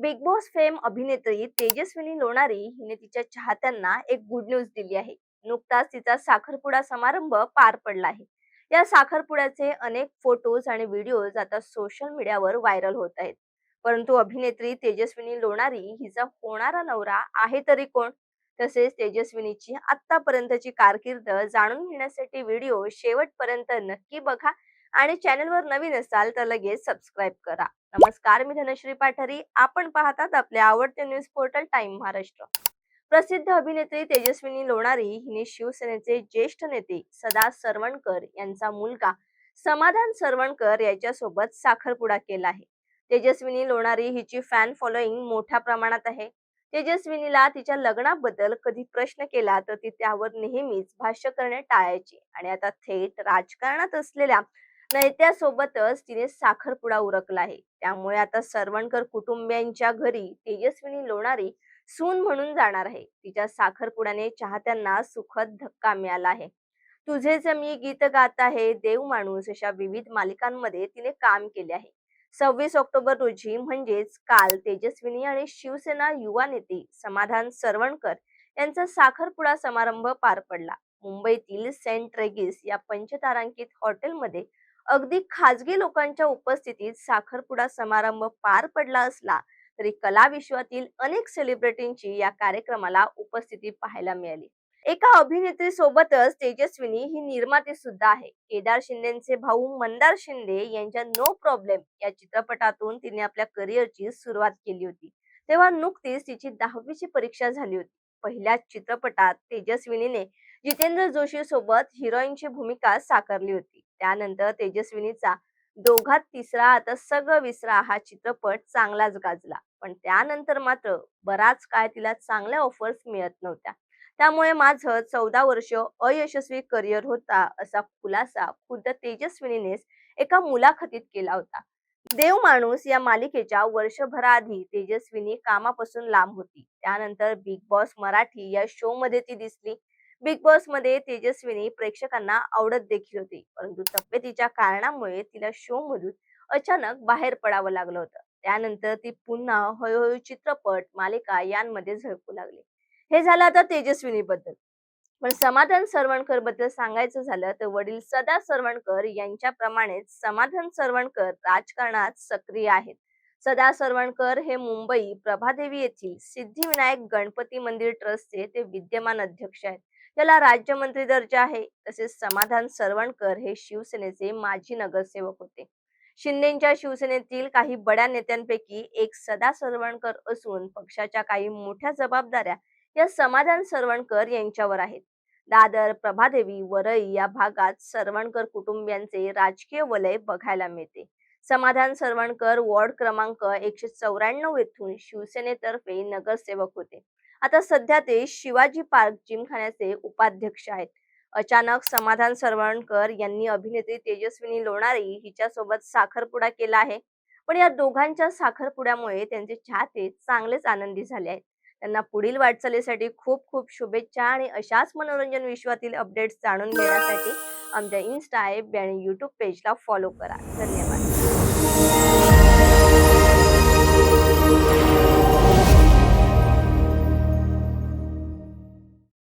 Big boss fame अभिनेत्री तेजस्विनी लोणारी हिने तिच्या चाहत्यांना एक गुड न्यूज दिली आहे. नुकताच तिचा साखरपुडा समारंभ पार पडला आहे. या साखरपुड्याचे अनेक फोटोज आणि व्हिडिओज आता सोशल मीडियावर व्हायरल होत आहेत. परंतु अभिनेत्री तेजस्विनी लोणारी हिचा होणारा नवरा आहे तरी कोण? तसेच तेजस्विनीची आतापर्यंतची कारकीर्द जाणून घेण्यासाठी व्हिडिओ शेवटपर्यंत नक्की बघा आणि चॅनलवर नवीन असाल तर लगेच सबस्क्राईब करा. नमस्कार मी धनश्री पाठारी. आपण पाहतात आपले आवडते न्यूज पोर्टल टाइम महाराष्ट्र. प्रसिद्ध अभिनेत्री तेजस्विनी लोणारी हिने शिवसेनेचे ज्येष्ठ नेते सदा सरवणकर यांचा मुलगा समाधान सरवणकर याच्यासोबत साखरपुडा केला आहे. तेजस्विनी लोणारी हिची फॅन फॉलोईंग मोठ्या प्रमाणात आहे. तेजस्विनीला तिच्या लग्नाबद्दल कधी प्रश्न केला तर ती त्यावर नेहमीच भाष्य करणे टाळायची. आणि आता थेट राजकारणात असलेल्या नैत्यासोबतच तिने साखरपुडा उरकला आहे. त्यामुळे आता सरवणकर कुटुंबियांच्या घरी तेजस्विनी लोणारी सून म्हणून जाणार आहे. तिच्या साखरपुड्याने चाहत्यांना सुखद धक्का मिळाला आहे. तुझेच मी गीत गात आहे देव माणूस अशा विविध मालिकांमध्ये तिने काम केले आहे. सव्वीस ऑक्टोबर रोजी म्हणजेच काल तेजस्विनी आणि शिवसेना युवा नेते समाधान सरवणकर यांचा साखरपुडा समारंभ पार पडला. मुंबईतील सेंट रेगिस या पंचतारांकित हॉटेलमध्ये अगदी खाजगी लोकांच्या उपस्थितीत साखरपुडा समारंभ पार पडला असला तरी कला विश्वातील अनेक सेलिब्रिटींची या कार्यक्रमाला उपस्थिती पाहायला मिळाली. एका अभिनेत्री सोबतच तेजस्विनी ही निर्माती सुद्धा आहे. केदार शिंदेचे भाऊ मंदार शिंदे यांच्या नो प्रॉब्लेम या चित्रपटातून तिने आपल्या करिअरची सुरुवात केली होती. तेव्हा नुकतीच तिची दहावीची परीक्षा झाली होती. पहिल्याच चित्रपटात तेजस्विनीने जितेंद्र जोशी सोबत हिरोईनची भूमिका साकारली होती. त्यानंतर तेजस्विनीचा दोघात तिसरा आता सगळं विसरा हा चित्रपट चांगलाच गाजला. पण त्यानंतर मात्र बराच काळ तिला चांगल्या ऑफर्स मिळत नव्हत्या. त्यामुळे माझं चौदा वर्ष अयशस्वी करिअर होता असा खुलासा खुद्द तेजस्विनीनेच एका मुलाखतीत केला होता. देव माणूस या मालिकेच्या वर्षभराआधी तेजस्विनी कामापासून लांब होती. त्यानंतर बिग बॉस मराठी या शो मध्ये ती दिसली. बिग बॉसमध्ये तेजस्विनी प्रेक्षकांना आवडत देखील होती. परंतु तब्येतीच्या कारणामुळे तिला शो मधून अचानक बाहेर पडावं लागलं होतं. त्यानंतर ती पुन्हा हळूहळू चित्रपट मालिका यांमध्ये झळकू लागली. हे झालं आता तेजस्विनी बद्दल पण समाधान सरवणकरबद्दल सांगायचं झालं तर वडील सदा सरवणकर यांच्याप्रमाणेच समाधान सरवणकर राजकारणात सक्रिय आहेत. सदा सरवणकर हे मुंबई प्रभादेवी येथील सिद्धिविनायक गणपती मंदिर ट्रस्टचे ते विद्यमान अध्यक्ष आहेत. त्याला राज्यमंत्री दर्जा आहे. तसेच समाधान सरवणकर हे शिवसेनेचे माजी नगरसेवक होते. शिंदेच्या शिवसेनेतील काही बड्या नेत्यांपैकी एक सदा सरवणकर असून पक्षाच्या काही मोठ्या जबाबदाऱ्या या समाधान सरवणकर यांच्यावर आहेत. दादर प्रभादेवी वरई या भागात सरवणकर कुटुंबियांचे राजकीय वलय बघायला मिळते. समाधान सरवणकर वॉर्ड क्रमांक एकशे चौऱ्याण्णव येथून शिवसेनेतर्फे नगरसेवक होते. आता सध्या ते शिवाजी पार्क जिमखान्याचे उपाध्यक्ष आहेत. अचानक समाधान सरवणकर यांनी अभिनेत्री तेजस्विनी लोणारी हिच्यासोबत साखरपुडा केला आहे. पण या दोघांच्या साखरपुड्यामुळे त्यांचे चाहते चांगलेच आनंदी झाले आहेत. त्यांना पुढील वाटचालीसाठी खूप खूप शुभेच्छा आणि अशाच मनोरंजन विश्वातील अपडेट्स जाणून घेण्यासाठी आमच्या इन्स्टा ॲप आणि यूट्यूब पेजला फॉलो करा. धन्यवाद.